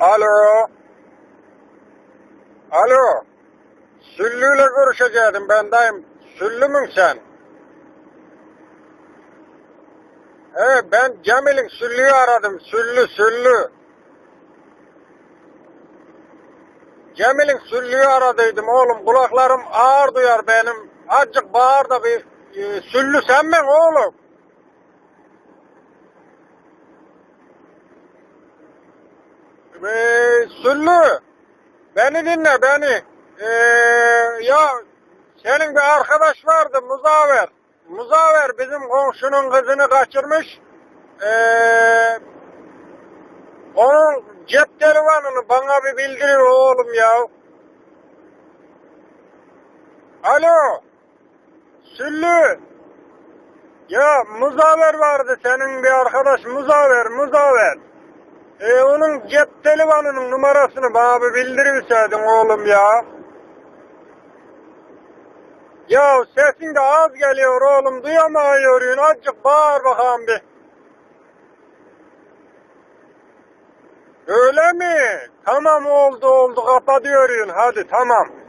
Alo. Alo. Süllü'yle görüşecektim ben dayım. Süllü mün sen? Evet ben Cemil'in Süllü'yü aradım. Süllü Süllü. Cemil'in Süllü'yü aradıydım oğlum. Kulaklarım ağır duyar benim. Azıcık bağır da bir e, Süllü sen mi oğlum? Ee, Süllü, beni dinle beni. Ee, ya senin bir arkadaş vardı Muzaver. Muzaver bizim komşunun kızını kaçırmış. Ee, onun cep telefonunu bana bir bildirir oğlum ya. Alo. Süllü. Ya Muzaver vardı senin bir arkadaş Muzaver, Muzaver. E onun cep telefonunun numarasını bana bir bildirirseydin oğlum ya. Ya sesin de az geliyor oğlum duyamıyorum. Azıcık bağır bakalım bir. Öyle mi? Tamam oldu oldu kapatıyorum hadi tamam.